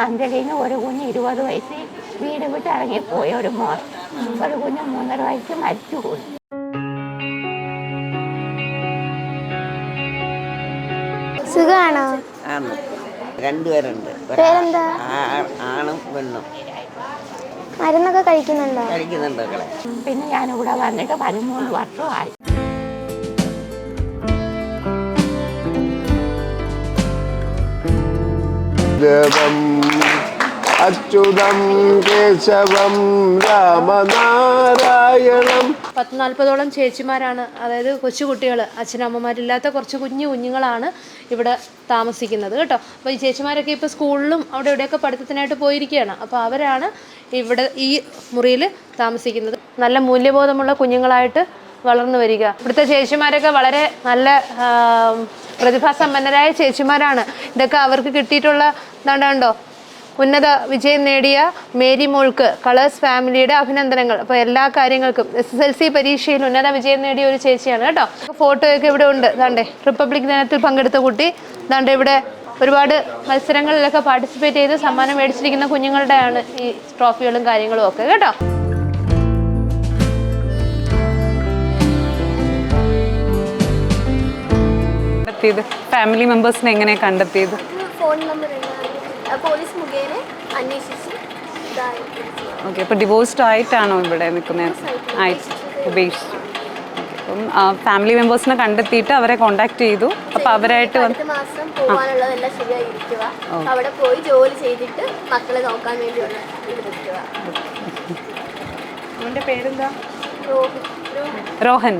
അഞ്ജലിന് ഒരു കുഞ്ഞ് ഇരുപത് വയസ്സിൽ വീട് വിട്ട് ഇറങ്ങിപ്പോയി ഒരു മോൻ. ഒരു കുഞ്ഞ് മൂന്നര വയസ്സ് മരിച്ചുപോയി പോയി. ആണ് രണ്ടുപേരുണ്ട്. പേരെന്താ? ആ- ആണും പെണ്ണും. മരുന്നൊക്കെ കഴിക്കുന്നുണ്ടോ? കഴിക്കുന്നുണ്ട് പിന്നെ പിന്നെ ഞാനിവിടെ വന്നിട്ട് പതിമൂന്ന് വർഷമായി. ദേവം അച്യുതം കേശവം രാമനാരായണം. പത്ത് നാൽപ്പതോളം ചേച്ചിമാരാണ്. അതായത് കൊച്ചുകുട്ടികൾ അച്ഛനമ്മമാരില്ലാത്ത കുറച്ച് കുഞ്ഞു കുഞ്ഞുങ്ങളാണ് ഇവിടെ താമസിക്കുന്നത് കേട്ടോ. അപ്പോൾ ഈ ചേച്ചിമാരൊക്കെ ഇപ്പോൾ സ്കൂളിലും അവിടെ ഇവിടെയൊക്കെ പഠിത്തത്തിനായിട്ട് പോയിരിക്കുകയാണ്. അപ്പോൾ അവരാണ് ഇവിടെ ഈ മുറിയിൽ താമസിക്കുന്നത്. നല്ല മൂല്യബോധമുള്ള കുഞ്ഞുങ്ങളായിട്ട് വളർന്നു വരിക. ഇവിടുത്തെ ചേച്ചിമാരൊക്കെ വളരെ നല്ല പ്രതിഭാസമ്പന്നരായ ചേച്ചിമാരാണ്. ഇതൊക്കെ അവർക്ക് കിട്ടിയിട്ടുള്ള എന്താണ്ടോ ഉന്നത വിജയം നേടിയ മേരി മോൾക്ക് കളേഴ്സ് ഫാമിലിയുടെ അഭിനന്ദനങ്ങൾ. അപ്പോൾ എല്ലാ കാര്യങ്ങൾക്കും എസ് എസ് എൽ സി പരീക്ഷയിൽ ഉന്നത വിജയം നേടിയ ഒരു ചേച്ചിയാണ് കേട്ടോ. ഫോട്ടോയൊക്കെ ഇവിടെ ഉണ്ട്. ദാണ്ടേ റിപ്പബ്ലിക് ദിനത്തിൽ പങ്കെടുത്ത കുട്ടി. ദാണ്ടേ ഇവിടെ ഒരുപാട് മത്സരങ്ങളിലൊക്കെ പാർട്ടിസിപ്പേറ്റ് ചെയ്ത് സമ്മാനം മേടിച്ചിരിക്കുന്ന കുഞ്ഞുങ്ങളുടെയാണ് ഈ ട്രോഫികളും കാര്യങ്ങളും ഒക്കെ കേട്ടോ. ഫാമിലി മെമ്പേഴ്സിനെ എങ്ങനെ കണ്ടെത്തിയത്? ഫോൺ നമ്പർ പോലീസ് മുഖേന അന്വേഷിച്ച് ഇതായി ഓക്കെ അപ്പോൾ ഡിവോഴ്സ്ഡ് ആയിട്ടാണോ ഇവിടെ നിൽക്കുന്നത്? ആയിട്ട് ഉപേക്ഷിച്ചു. അപ്പം ഫാമിലി മെമ്പേഴ്സിനെ കണ്ടെത്തിയിട്ട് അവരെ കോണ്ടാക്ട് ചെയ്തു. അപ്പോൾ അവരായിട്ട് വന്ന് അടുത്ത മാസം പോകാനുള്ളതെല്ലാം ശരിയായിരിക്കുക. അവിടെ പോയി ജോലി ചെയ്തിട്ട് മക്കളെ നോക്കാൻ വേണ്ടിയുള്ള അവന്റെ പേരെന്താ? രോഹൻ